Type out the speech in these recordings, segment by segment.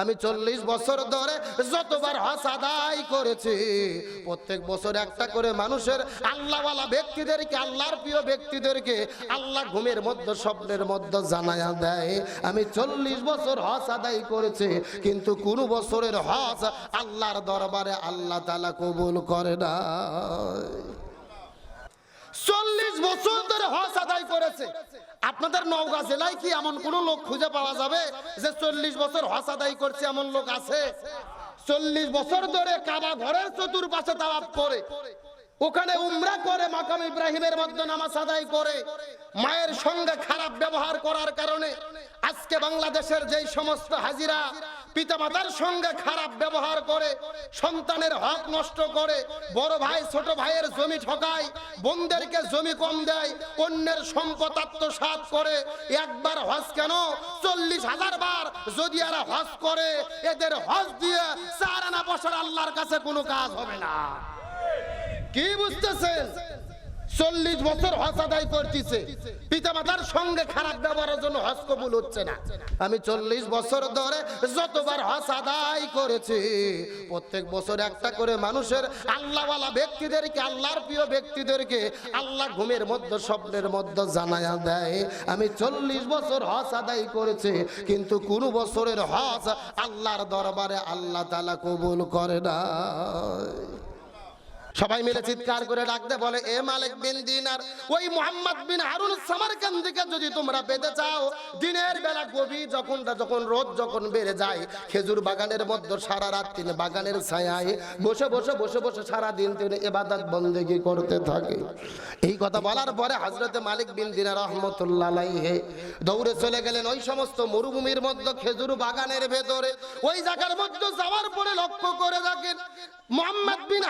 আমি চল্লিশ বছর ধরে যতবার হজ আদায় করেছি, প্রত্যেক বছর একটা করে মানুষের আল্লাহওয়ালা ব্যক্তিদেরকে, আল্লাহর প্রিয় ব্যক্তিদেরকে আল্লাহ ঘুমের মধ্যে, স্বপ্নের মধ্যে জানায়া দেয়, আমি চল্লিশ বছর হজ আদায় করেছি, কিন্তু কোন বছরের হজ আল্লাহর দরবারে আল্লাহ তালা কবুল করে না। চল্লিশ বছর ধরে হজ আদায় করেছে আপনাদের নওগাঁ জেলায় কি এমন কোন লোক খুঁজে পাওয়া যাবে যে চল্লিশ বছর হাসাদাই করছে এমন লোক আছে? চল্লিশ বছর ধরে কাবা ঘরের চতুর্পাশে তাওয়াপ করে, ওখানে উমরা করে, মাকাম ইব্রাহিমের মধ্যে নামাজ আদায় করে, মায়ের সঙ্গে খারাপ ব্যবহার করার কারণে আজকে বাংলাদেশের যে সমস্ত হাজিরা পিতামাতার সঙ্গে খারাপ ব্যবহার করে, সন্তানের হক নষ্ট করে, বড় ভাই, ছোট ভাইয়ের জমি ঠকায়, বোনদেরকে জমি কম দেয়, অন্যের সম্পদ আত্মসাৎ করে, একবার হজ কেন? চল্লিশ হাজার বার যদি এরা হজ করে, এদের হজ দিয়ে চার আনা বছর আল্লাহর কাছে কোনো কাজ হবে না। কি বুঝতেছেন? চল্লিশ বছর হজ আদায় করতেছে। পিতামাতার সঙ্গে খারাপ ব্যবহারের জন্য হজ কবুল হচ্ছে না। আমি চল্লিশ বছর ধরে যতবার হজ আদায় করেছি, প্রত্যেক বছর একটা করে মানুষের আল্লাহওয়ালা ব্যক্তিদেরকে, আল্লাহর প্রিয় ব্যক্তিদেরকে আল্লাহ ঘুমের মধ্যে, স্বপ্নের মধ্যে জানায়া দেয়, আমি চল্লিশ বছর হজ আদায় করেছি, কিন্তু কোনো বছরের হজ আল্লাহর দরবারে আল্লাহ তালা কবুল করে না সবাই মিলে চিৎকার করে ডাকতে বলে, এ মালিক বিন দিনার, ওই মোহাম্মদ বিন হারুন সামারকান্দিকে যদি তোমরা পেতে চাও, দিনের বেলা গভীর যখন যখন রোদ যখন বেড়ে যায়, খেজুর বাগানের মধ্যে সারা রাত তিনি বাগানের ছায়ায় বসে বসে বসে বসে সারা দিন তিনি এবাদত বন্দেগি করতে থাকে। এই কথা বলার পরে হজরতে মালিক বিন দিনার রহমতুল্লাহ আলাইহি দৌড়ে চলে গেলেন ওই সমস্ত মরুভূমির মধ্যে খেজুর বাগানের ভেতরে। ওই জায়গার মধ্যে যাওয়ার পরে লক্ষ্য করে দেখেন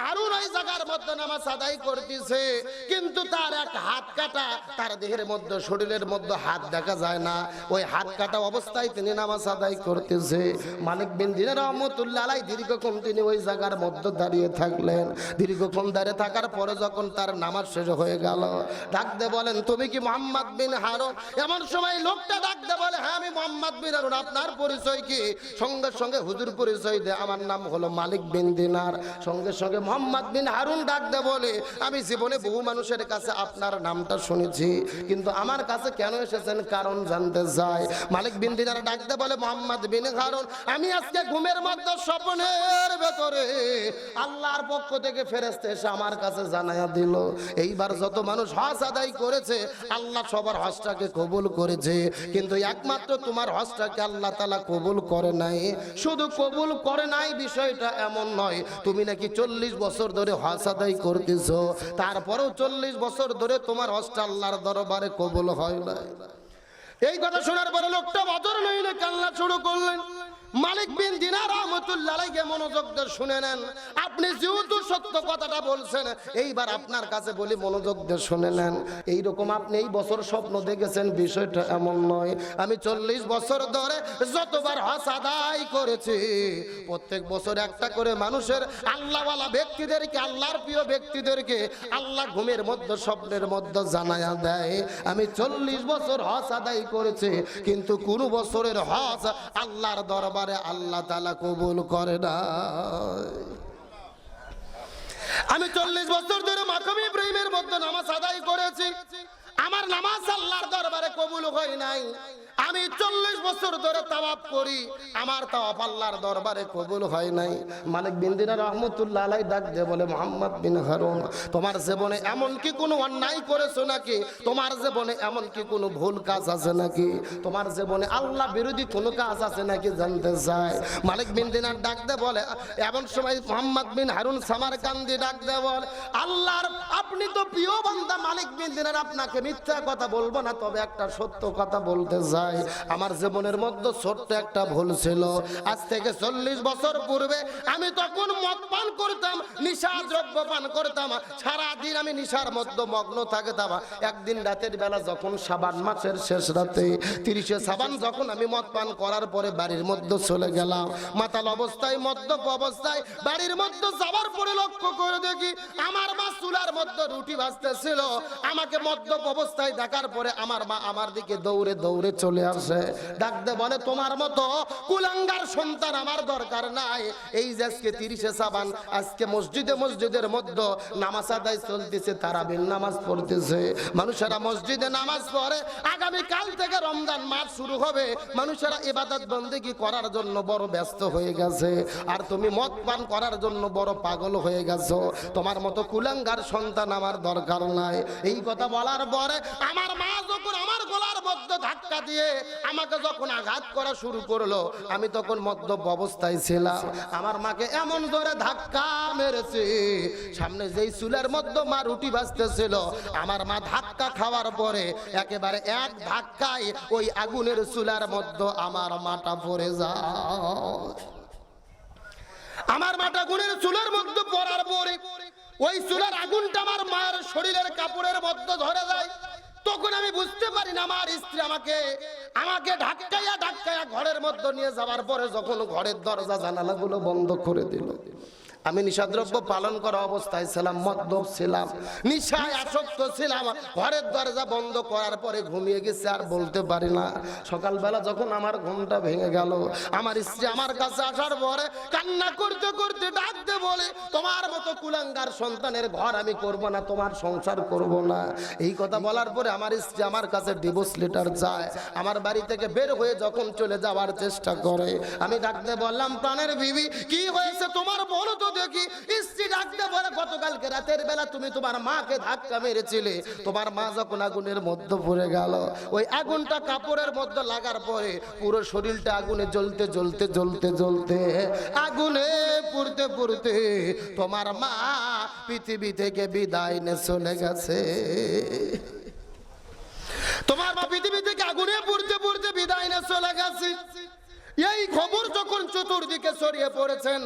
হারুন ওই জায়গার মধ্যে নামাজ করতেছে, কিন্তু তার হাত কাটা তার দেহের মধ্যে, শরীরের মধ্যে হাত দেখা যায় না। ওই হাত কাটা অবস্থায় তিনি নামাজ করতেছে। দীর্ঘক্ষণ তিনি ওই জায়গার মধ্যে দাঁড়িয়ে থাকলেন। দীর্ঘক্ষণ দাঁড়িয়ে থাকার পরে যখন তার নামাজ শেষ হয়ে গেল ডাকতে বলেন, তুমি কি মোহাম্মদ বিন হারুন? এমন সময় লোকটা ডাকতে বলে হ্যাঁ আমি মোহাম্মদ বিন হারুন। আপনার পরিচয় কি? সঙ্গে সঙ্গে হুজুর পরিচয় দে আমার নাম হলো মালিক বিন দিনার। সঙ্গে সঙ্গে মোহাম্মদ বিন হারুন ডাক দে বলে, আমি জীবনে বহু মানুষের কাছে আপনার নামটা শুনেছি, কিন্তু আমার কাছে কেন এসেছেন কারণ জানতে চাই। মালিক বিন দিনার ডাকতে বলে, মোহাম্মদ বিন হারুন, আমি আজকে ঘুমের মধ্যে স্বপ্নের ভেতরে আল্লাহর পক্ষ থেকে ফেরেস্তে এসে আমার কাছে জানায়া দিল। এইবার যত মানুষ হজ আদায় করেছে, আল্লাহ সবার হজটাকে কবুল করেছে। কিন্তু একমাত্র তোমার হজটাকে আল্লাহ তালা কবুল করে নাই। শুধু কবুল করে নাই, বিষয়টা এমন নয়, তুমি নাকি চল্লিশ বছর ধরে হজ আদায় করতেছ। তারপরেও চল্লিশ বছর ধরে তোমার হজটা আল্লাহর দরবারে কবুল হয় না এই কথা শোনার পরে লোকটা বদর নইলে কান্না শুরু করলেন। মালিক বিন দিনার রহমতুল্লাহকে মনোযোগ দিয়ে শুনে নেন। আপনি যেহেতু সত্য কথাটা বলছেন, এইবার আপনার কাছে বলি মনোযোগ দিয়ে শুনে নেন। এইরকম আপনি এই বছর স্বপ্ন দেখেছেন, বিষয়টা এমন নয়। আমি চল্লিশ বছর ধরে যতবার হজ আদায় করেছি, প্রত্যেক বছর একটা করে মানুষের আল্লাহওয়ালা ব্যক্তিদেরকে, আল্লাহর প্রিয় ব্যক্তিদেরকে আল্লাহ ঘুমের মধ্যে, স্বপ্নের মধ্যে জানায়া দেয়। আমি চল্লিশ বছর হজ আদায় করেছি, কিন্তু কোনো বছরের হজ আল্লাহর দরবারে আল্লাহ তালা কবুল করে না। আমি চল্লিশ বছর ধরে মাখমি প্রেমের মধ্যে নামাজ আদায় করেছি। আমার নামাজ আল্লাহর দরবারে কবুল হয় নাই। আমি চল্লিশ বছর ধরে তাওয়াব করি, আমার তাওয়াব আল্লাহর দরবারে কবুল হয় নাই। মালিক বিন দিনার রহমতুল্লাহ আলাই ডাক দে বলে, মোহাম্মদ বিন হারুন, তোমার জীবনে এমন কি কোনো অন্যায় করেছ নাকি? তোমার জীবনে এমন কি কোনো ভুল কাজ আছে নাকি? তোমার জীবনে আল্লাহ বিরোধী কোনো কাজ আছে নাকি জানতে চায়? মালিক বিন দিনার ডাক দিয়ে বলে, এমন সময় মোহাম্মদ বিন হারুন সামারকান্দি ডাক দে বলে, আল্লাহর, আপনি তো প্রিয় বান্দা মালিক বিন দিনার, আপনাকে মিথ্যা কথা বলব না, তবে একটা সত্য কথা বলতে চাই। আমার জীবনের মধ্যে ছোট্ট একটা ভুল ছিল। আজ থেকে চল্লিশ বছর পূর্বে আমি তখন মদ পান করতাম নিশা দ্রব্য পান করতাম। সারা দিন আমি নিশার মধ্যে মগ্ন থাকতাম। একদিন রাতের বেলা যখন সাবান মাসের শেষ রাতে, তিরিশে সাবান যখন আমি মদ পান করার পরে বাড়ির মধ্যে চলে গেলাম। মাতাল অবস্থায়, মদ্যপ অবস্থায় বাড়ির মধ্যে যাওয়ার পরে লক্ষ্য করে দেখি আমার মা চুলার মধ্যে রুটি ভাজতেছিল। আমাকে মদ্যপ অবস্থায় অবস্থায় দেখার পরে আমার মা আমার দিকে দৌড়ে দৌড়ে চলে ডাকতে বলে, তোমার মতো কুলাঙ্গার সন্তান আমার দরকার নাই। এই যে আজকে তিরিশে সাবান, আজকে মসজিদে মসজিদের মধ্যে নামাজ আদায় চলতেছে নামাজ পড়তেছে। মানুষেরা মসজিদে নামাজ পড়ে। আগামী কাল থেকে রমজান মাস শুরু হবে। মানুষেরা ইবাদত করার জন্য বড় ব্যস্ত হয়ে গেছে? আর তুমি মদ পান করার জন্য বড় পাগল হয়ে গেছো। তোমার মতো কুলাঙ্গার সন্তান আমার দরকার নাই। এই কথা বলার পরে আমার মা যখন আমার গলার মধ্যে ধাক্কা দিয়ে আমাকে যখন আঘাত করা শুরু করল, আমি তখন মদ্যপ অবস্থায় ছিলাম। আমার মাকে এমন ধরে ধাক্কা মেরেছে, সামনে যেই চুলের মধ্যে মা রুটি ভাজতেছিল, আমার মা ধাক্কা খাওয়ার পরে একেবারে এক ধাক্কায় ওই আগুনের চুলার মধ্যে আমার মাটা পড়ে যায়। আমার মাটা গুণের চুলের মধ্যে পড়ার পরে ওই চুলার আগুনটা আমার মায়ের শরীরের কাপড়ের মধ্যে ধরে যায়। তখন আমি বুঝতে পারি না, আমার স্ত্রী আমাকে আমাকে ধাক্কাইয়া ধাক্কাইয়া ঘরের মধ্যে নিয়ে যাওয়ার পরে যখন ঘরের দরজা জানালাগুলো বন্ধ করে দিল আমি নিশাদ্রব্য পালন করা অবস্থায় ছিলাম, মদ্যপ ছিলাম, নিশায় আসক্ত ছিলাম, ঘরের দরজা বন্ধ করার পরে ঘুমিয়ে গেছে, আর বলতে পারি না। সকালবেলা যখন আমার ঘুমটা ভেঙে গেল, আমার স্ত্রী আমার কাছে আসার পরে কান্না করতে করতে ডাকতে বলে, তোমার মতো কুলাঙ্গার সন্তানের ঘর আমি করব না, তোমার সংসার করব না। এই কথা বলার পরে আমার স্ত্রী আমার কাছে ডিভোর্স লেটার চায়। আমার বাড়ি থেকে বের হয়ে যখন চলে যাওয়ার চেষ্টা করে, আমি ডাকতে বললাম, প্রাণের বিবি, কি হয়েছে? তোমার বলো তো দেখি স্ত্রী ডাকতে বলে গতকালকে রাতের বেলা তুমি তোমার মাকে ধাক্কা মেরেছিলে। তোমার মা যখন আগুনের মধ্যে পড়ে গেল, ওই আগুনটা কাপড়ের মধ্যে লাগার পরে পুরো শরীরটা আগুনে জ্বলতে জ্বলতে জ্বলতে জ্বলতে আগুনে পুড়তে পুড়তে তোমার মা পৃথিবী থেকে বিদায় নিয়ে চলে গেছে। তোমার মা পৃথিবী থেকে আগুনে পুড়তে পুড়তে বিদায় নিয়ে চলে গেছে। এই খবর যখন চতুর্দিকে ছড়িয়ে পড়েছেন,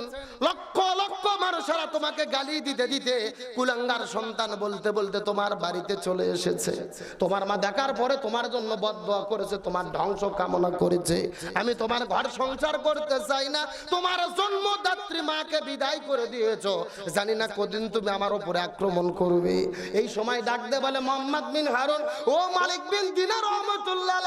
লক্ষ লক্ষ মানুষেরা তোমাকে গালি দিতে দিতে কুলাঙ্গার সন্তান বলতে বলতে তোমার বাড়িতে চলে এসেছে। তোমার মা দেখার পরে তোমার জন্য বদয়া করেছে, তোমার ধ্বংস কামনা করেছে। আমি তোমার ঘর সংসার করতে চাই না, তোমার জন্মদাত্রী মাকে বিদায় করে দিয়েছ। জানি না কদিন তুমি আমার উপরে আক্রমণ করবে। এই সময় ডাকতে বলে, মোহাম্মদ বিন হারুন, ও মালিক বিন দিনার রহমতুল্লাহ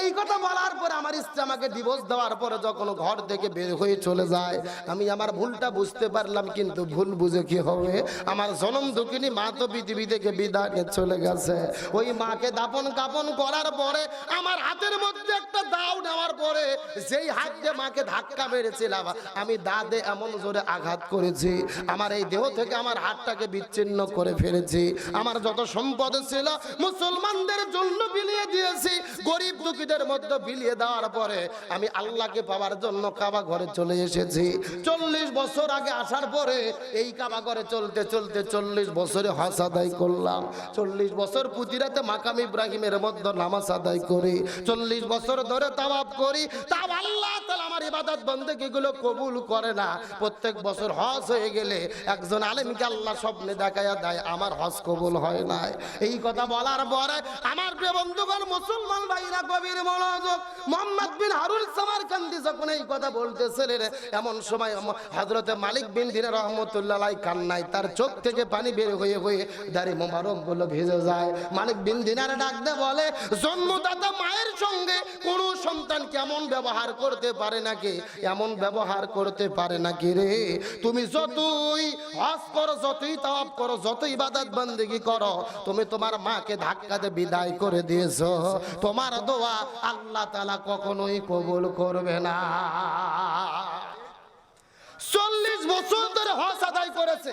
এই কথা বলার পরে আমার স্ত্রী আমাকে ডিভোর্স দেওয়ার পরে যখন ঘর থেকে বের হয়ে চলে যায়, আমি আমার ভুলটা বুঝতে পারলাম, কিন্তু ভুল বুঝে কি হবে? আমার জনম দুঃখিনী মা তো পৃথিবী থেকে বিদায় চলে গেছে। ওই মাকে দাপন কাপন করার পরে আমার হাতের মধ্যে একটা দাও নেওয়ার পরে যেই হাত দিয়ে মাকে ধাক্কা মেরেছিলাম, আমি দাদে এমন জোরে আঘাত করেছি। আমার এই দেহ থেকে আমার হাতটাকে বিচ্ছিন্ন করে ফেলেছি। আমার যত সম্পদ ছিল, মুসলমানদের জন্য বিলিয়ে দিয়েছি। গরিব দুঃখীদের মধ্যে বিলিয়ে দেওয়ার পরে আমি আল্লাহকে পাওয়ার জন্য কাবা ঘরে চলে এসেছি। চল্লিশ বছর আগে আসার পরে এই কাবা ঘরে চলতে চলতে চল্লিশ বছরে হজ আদায় করলাম। চল্লিশ বছর পুতিরাতে মাকাম ইব্রাহিমের মধ্যে নামাজ আদায় করি। চল্লিশ বছর ধরে তাওয়াব করি। তাও আল্লাহ তাআলা আমার ইবাদত বন্দেগীগুলো কবুল করে না। প্রত্যেক বছর হজ হয়ে গেলে একজন আলেমকে আল্লাহ স্বপ্নে দেখায়া দেয়, আমার হজ কবুল হয় নাই। এই কথা বলার পরে আমার প্রিয় বন্ধুগণ, মুসলমান ভাইরা কবির মনোযোগ, মোহাম্মদ বিন হারুল সামারকান্দি যখন এই কথা বলতেছিলেন এমন সময় হজরতে মালিক বিন দিনের রহমতুল্লাহ কান্নায় তার চোখ থেকে পানি বের হয়ে হয়ে দাড়ি মোবারকগুলো ভেজে যায়। মালিক বিন দিনার ডাকতে বলে, জন্মদাতা মায়ের সন্তান কেমন ব্যবহার করতে পারে নাকি? এমন ব্যবহার করতে পারে নাকি রে? তুমি যতই হজ করো, যতই তাওয়াব করো, যতই ইবাদত বন্দেগী করো, তুমি তোমার মাকে ধাক্কাতে বিদায় করে দিয়েছ। তোমার দোয়া আল্লাহ তাআলা কখনোই কবুল করবে না। চল্লিশ বছর ধরে হজ আদায় করেছে।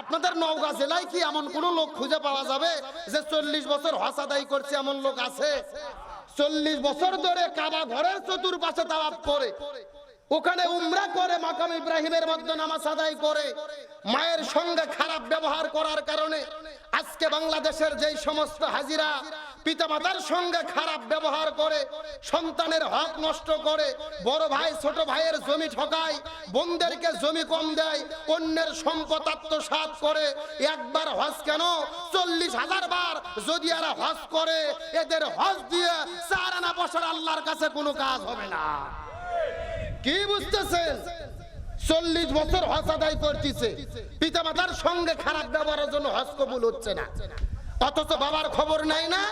আপনাদের নওগাঁ জেলায় কি এমন কোন লোক খুঁজে পাওয়া যাবে যে চল্লিশ বছর হজ আদায় করছে? এমন লোক আছে? চল্লিশ বছর ধরে কাবা ঘরের চতুর্পাশে তাওয়াপ করে। ওখানে উমরা করে, মাকাম ইব্রাহিমের মধ্যে নামাজ আদায় করে। মায়ের সঙ্গে খারাপ ব্যবহার করার কারণে আজকে বাংলাদেশের যেই সমস্ত হাজিরা পিতামাতার সঙ্গে খারাপ ব্যবহার করে, সন্তানের হক নষ্ট করে, বড় ভাই, ছোট ভাইয়ের জমি ঠকায়, বোনদেরকে জমি কম দেয়, অন্যের সম্পদ আত্মসাৎ করে, একবার হজ কেন? চল্লিশ হাজার বার যদি এরা হজ করে, এদের হজ দিয়ে চার আনা বছর আল্লাহর কাছে কোনো কাজ হবে না। কি বুঝতেছেন? চল্লিশ বছর হজ আদায় করতেছে। পিতামাতার সঙ্গে খারাপ ব্যবহারের জন্য হজ কবুল হচ্ছে না। অথচ বাবার খবর নাই না,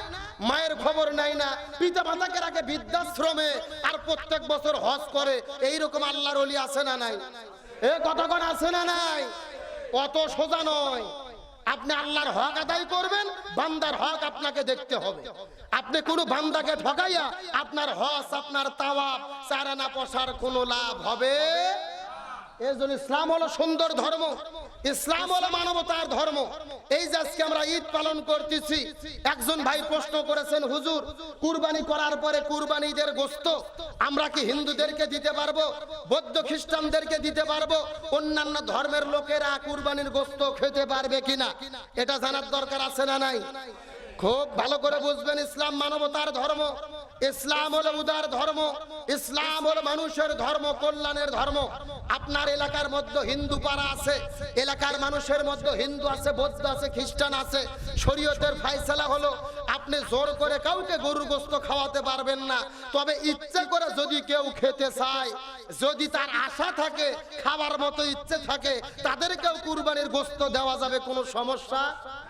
মায়ের খবর নাই না। পিতা মাতাকে রাখে বৃদ্ধাশ্রমে আর প্রত্যেক বছর হজ করে। এইরকম আল্লাহর অলি আছে না নাই? এ কতক্ষণ আছে না নাই? অত সোজা নয়। আপনি আল্লাহর হক আদায় করবেন, বান্দার হক আপনাকে দেখতে হবে। আপনি কোনো বান্দাকে ঠকাইয়া আপনার হজ, আপনার তাওয়াব চারানা পশার কোনো লাভ হবে? এই জন্য ইসলাম হলো সুন্দর ধর্ম। ইসলাম হলো মানবতার ধর্ম। এই যে আজকে আমরা ঈদ পালন করতেছি, একজন ভাই প্রশ্ন করেছেন, হুজুর, কুরবানি করার পরে কুরবানিদের গোস্ত আমরা কি হিন্দুদেরকে দিতে পারব, বৌদ্ধ খ্রিস্টানদেরকে দিতে পারব? অন্যান্য ধর্মের লোকেরা কুরবানির গোস্ত খেতে পারবে কিনা? এটা জানার দরকার আছে না নাই? খুব ভালো করে বুঝবেন, ইসলাম মানবতার ধর্ম। ইসলাম হলো উদার ধর্ম, ইসলাম হলো মানুষের ধর্ম, কল্যাণের ধর্ম। আপনার এলাকার মধ্যে হিন্দু পাড়া আছে, এলাকার মানুষের মধ্যে হিন্দু আছে, বৌদ্ধ আছে, খ্রিস্টান আছে। শরীয়তের ফাইসলা হলো আপনি জোর করে কাউকে গরুর গোস্ত খাওয়াতে পারবেন না। তবে ইচ্ছে করে যদি কেউ খেতে চায়, যদি তার আশা থাকে খাবার মতো ইচ্ছে থাকে, তাদেরকেও কুরবানির গোস্ত দেওয়া যাবে, কোনো সমস্যা?